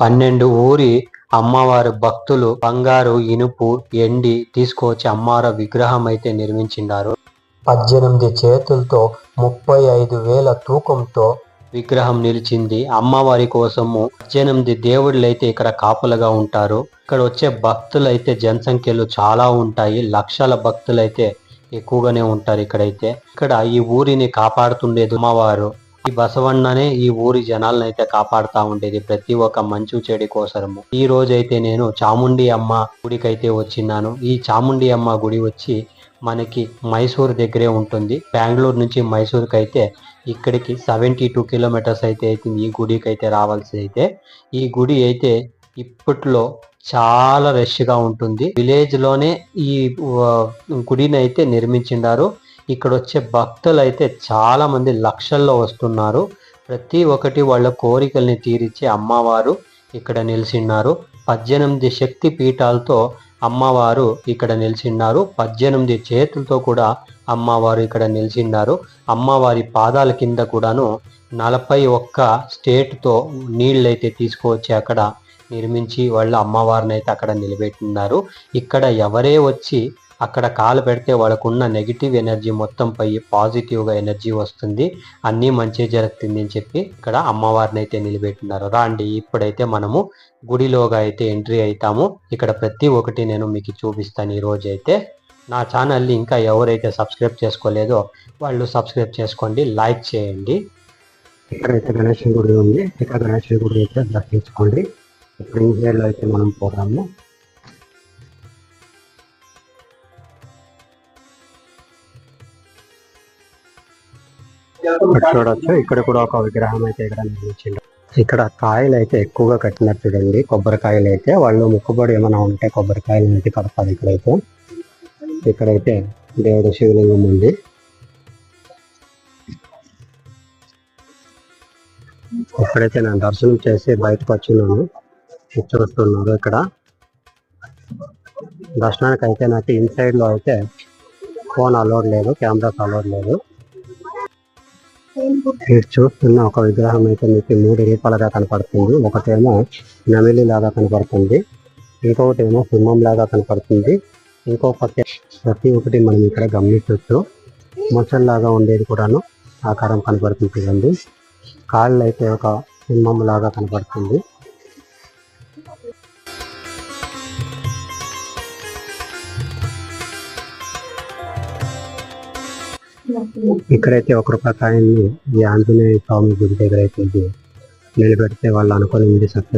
పన్నెండు ఊరి అమ్మవారి భక్తులు బంగారు ఇనుపు ఎండి తీసుకొచ్చి అమ్మవారి విగ్రహం అయితే నిర్మించినారు. పద్దెనిమిది చేతులతో ముప్పై ఐదు వేల తూకంతో విగ్రహం నిలిచింది. అమ్మవారి కోసము పద్దెనిమిది దేవుళ్ళు అయితే ఇక్కడ కాపులుగా ఉంటారు. ఇక్కడ వచ్చే భక్తులు అయితే జనసంఖ్యలు చాలా ఉంటాయి. లక్షల భక్తులు అయితే ఎక్కువగానే ఉంటారు ఇక్కడైతే. ఇక్కడ ఈ ఊరిని కాపాడుతుండేది అమ్మవారు. ఈ బసవన్ననే ఈ ఊరి జనాలనైతే కాపాడుతా ఉండేది. ప్రతి ఒక్క మంచు చెడి కోసరము. ఈ రోజైతే నేను చాముండి అమ్మ గుడికైతే వచ్చినాను ఈ చాముండి అమ్మ గుడి వచ్చి మనకి మైసూర్ దగ్గరే ఉంటుంది. బెంగళూరు నుంచి మైసూర్కి అయితే ఇక్కడికి సెవెంటీ టూ కిలోమీటర్స్ అయితే అవుతుంది ఈ గుడికి అయితే రావాల్సి అయితే ఈ గుడి అయితే ఇప్పట్లో చాలా రష్గా ఉంటుంది. విలేజ్లోనే ఈ గుడిని అయితే నిర్మించిండారు. ఇక్కడ వచ్చే భక్తులు అయితే చాలామంది లక్షల్లో వస్తున్నారు. ప్రతి ఒక్కటి వాళ్ళ కోరికల్ని తీరిచ్చే అమ్మవారు ఇక్కడ నిలిచిన్నారు. పద్దెనిమిది శక్తి పీఠాలతో అమ్మవారు ఇక్కడ నిలిచిన్నారు. పద్దెనిమిది చేతులతో కూడా అమ్మవారు ఇక్కడ నిలిచిన్నారు. అమ్మవారి పాదాల కింద కూడాను నలభై ఒక్క స్టేట్తో నీళ్ళైతే తీసుకువచ్చి అక్కడ నిర్మించి వాళ్ళ అమ్మవారిని అయితే అక్కడ నిలబెట్టినారు. ఇక్కడ ఎవరే వచ్చి అక్కడ కాలు పెడితే వాళ్ళకున్న నెగిటివ్ ఎనర్జీ మొత్తం పోయి పాజిటివ్గా ఎనర్జీ వస్తుంది. అన్నీ మంచి జరుగుతుంది అని చెప్పి ఇక్కడ అమ్మవారిని అయితే నిలబెట్టినారు. రాండి ఇప్పుడైతే మనము గుడిలోగా అయితే ఎంట్రీ అవుతాము ఇక్కడ ప్రతి ఒక్కటి నేను మీకు చూపిస్తాను ఈరోజు అయితే. నా ఛానల్ని ఇంకా ఎవరైతే సబ్స్క్రైబ్ చేసుకోలేదో వాళ్ళు సబ్స్క్రైబ్ చేసుకోండి లైక్ చేయండి. ఇక్కడైతే గణేష్ గుడి ఉంది. ఇక్కడ గణేష్ గుడి అయితే దర్శించుకోండి. ఇప్పుడు ఇంజనీర్లో అయితే మనం పోదాము. చూడొచ్చు. ఇక్కడ కూడా ఒక విగ్రహం అయితే ఇక్కడ నిర్మించిండు ఇక్కడ కాయలు అయితే ఎక్కువగా కట్టినట్టు చూడండి. కొబ్బరికాయలు అయితే వాళ్ళు ముక్కుబడి ఏమైనా ఉంటే కొబ్బరికాయలు అయితే కడతారు ఇక్కడైతే. ఇక్కడైతే దేవుడు శివలింగం ఉంది. ఇక్కడైతే నేను దర్శనం చేసి బయటకు వచ్చినాను. చూస్తున్నారు ఇక్కడ. దర్శనానికి అయితే నాకు ఇన్సైడ్లో అయితే ఫోన్ అలౌడ్ లేదు కెమెరాస్ అలౌడ్ లేదు. మీరు చూస్తున్న ఒక విగ్రహం అయితే మీకు మూడు రూపాలుగా కనపడుతుంది. ఒకటేమో నమిలి లాగా కనపడుతుంది. ఇంకొకటి ఏమో సింహం లాగా కనపడుతుంది. ఇంకో పక్క ప్రతి ఒక్కటి మనం ఇక్కడ గమనించవచ్చు. ముసల్లాగా ఉండేది కూడాను ఆకారం కనపడుతుంది చూడండి. కాళ్ళు అయితే ఒక సింహం లాగా కనపడుతుంది. ఇక్కడైతే ఒక రూపాయి కాయన్ని ఈ ఆంజనేయ స్వామి గుడి దగ్గర అయితే నిలబెడితే వాళ్ళు అనుకుని సక్సెస్.